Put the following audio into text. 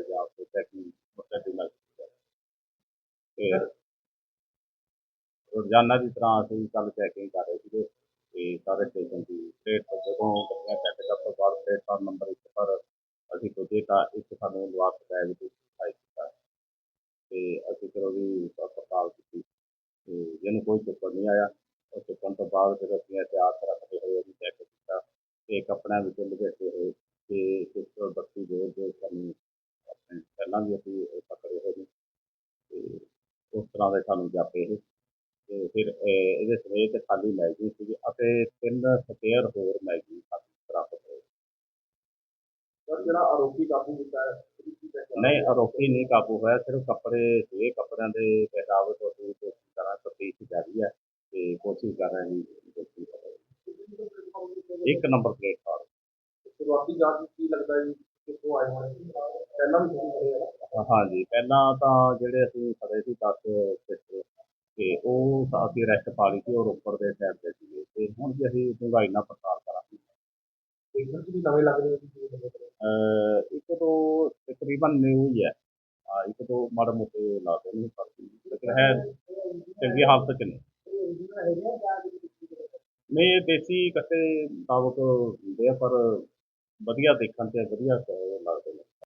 ਆਲੇ ਦੁਆਲੇ ਜਾਂ ਤੇ ਚੈਕਿੰਗ ਮੁੱਢਲੀ ਨਾਲ ਕੀਤੀ ਤੇ ਰੋਜ਼ਾਨਾ ਦੀ ਤਰ੍ਹਾਂ ਅਸੀਂ ਕੱਲ ਚੈਕਿੰਗ ਕਰ ਰਹੇ ਸੀਗੇ ਤੇ ਸਾਰੇ ਸਟੇਸ਼ਨ ਦੀ ਪਲੇਟ ਜਦੋਂ ਗੱਡੀਆਂ ਚੈੱਕ ਕਰਨ ਤੋਂ ਬਾਅਦ ਪਲੇਟਫਾਰਮ ਨੰਬਰ 1 ਪਰ ਅਸੀਂ ਪੁੱਜੇ ਤਾਂ ਇੱਕ ਸਾਨੂੰ ਨਿਵਾਸ ਬੈਗ ਵਿੱਚ ਦਿਖਾਈ ਦਿੱਤਾ। ਤੇ ਅਸੀਂ ਫਿਰ ਉਹਦੀ ਪੜਤਾਲ ਕੀਤੀ ਤੇ ਜਿਹਨੂੰ ਕੋਈ ਚੁੱਕਣ ਨਹੀਂ ਆਇਆ, ਉਹ ਚੁੱਕਣ ਤੋਂ ਬਾਅਦ ਫਿਰ ਅਸੀਂ ਇਤਿਹਾਸ ਰੱਖਦੇ ਹੋਏ ਉਹਦੀ ਚੈੱਕ ਕੀਤਾ। ਤੇ ਕੱਪੜਿਆਂ ਵਿੱਚ ਲਪੇਟੇ ਹੋਏ ਤੇ ਇੱਕ ਬੱਤੀ ਦੋ ਜੋ ਸਾਨੂੰ ਆਪਣੇ ਪਹਿਲਾਂ ਵੀ ਅਸੀਂ ਇਹ ਪਕੜੇ ਹੋਏ ਨੇ ਤੇ ਉਸ ਤਰ੍ਹਾਂ ਦੇ ਸਾਨੂੰ ਜਾਪੇ ਇਹ। ਤੇ ਫਿਰ ਇਹਦੇ ਸਮੇਤ ਖਾਲੀ ਮੈਗਜ਼ੀਨ ਸੀਗੀ ਅਤੇ ਤਿੰਨ ਸਪੇਅਰ ਹੋਰ ਮੈਗਜ਼ੀਨ ਸਾਨੂੰ ਪ੍ਰਾਪਤ ਹੋਏ। ਸਰ ਜਿਹੜਾ ਆਰੋਪੀ ਕਾਬੂ ਕੀਤਾ ਨਹੀਂ ਆਰੋਪੀ ਨਹੀਂ ਕਾਬੂ ਹੋਇਆ ਸਿਰਫ ਕੱਪੜੇ ਸੀਗੇ ਕੱਪੜਿਆਂ ਦੇ ਪਹਿਰਾਵੇ ਤੋਂ ਅਸੀਂ ਕੋਸ਼ਿਸ਼ ਕਰਾਂ ਤਫਤੀਸ਼ ਜਾਰੀ ਹੈ ਤੇ ਕੋਸ਼ਿਸ਼ ਕਰ ਰਹੇ ਹਾਂ ਦੀ। ਇੱਕ ਨੰਬਰ ਪਲੇਟਫਾਰਮ। ਸ਼ੁਰੂਆਤੀ ਜਾਂਚ ਕੀ ਲੱਗਦਾ ਹੈ ਜੀ? ਕਿੱਥੋਂ ਆਏ ਹੋਣੇ ਪਹਿਲਾਂ ਵੀ ਤੁਸੀਂ ਫੜੇ ਆ ਹਾਂਜੀ, ਪਹਿਲਾਂ ਤਾਂ ਜਿਹੜੇ ਅਸੀਂ ਫੜੇ ਸੀ 10 ਸਿੱਖ ਤੇ ਉਹ ਅਸੀਂ ਅਰੈਸਟ ਪਾ ਲਈ ਸੀ ਉਹ ਰੋਪੜ ਦੇ ਸਾਈਡ ਤੇ ਸੀਗੇ ਤੇ ਹੁਣ ਵੀ ਅਸੀਂ ਡੂੰਘਾਈ ਨਾਲ ਪੜਤਾਲ ਕਰਾਂਗੇ। ਇਹਨਾਂ ਵੀ ਨਵੇਂ ਲੱਗ ਰਹੇ ਸੀ ਇੱਕ ਤੋਂ ਤਕਰੀਬਨ ਨਿਊ ਹੀ ਹੈ। ਆ ਇੱਕ ਤੋਂ ਮਾੜੇ ਮੋਟੇ ਲਾਦੇ ਨਹੀਂ ਪਰ ਲੇਕਿਨ ਹੈ ਚੰਗੀ ਹਾਲਤ ਚ ਨੇ। ਨਹੀਂ, ਇਹ ਦੇਸੀ ਕੱਟੇ ਮੁਤਾਬਕ ਹੁੰਦੇ ਆ, ਪਰ ਵਧੀਆ ਦੇਖਣ ਤੇ ਵਧੀਆ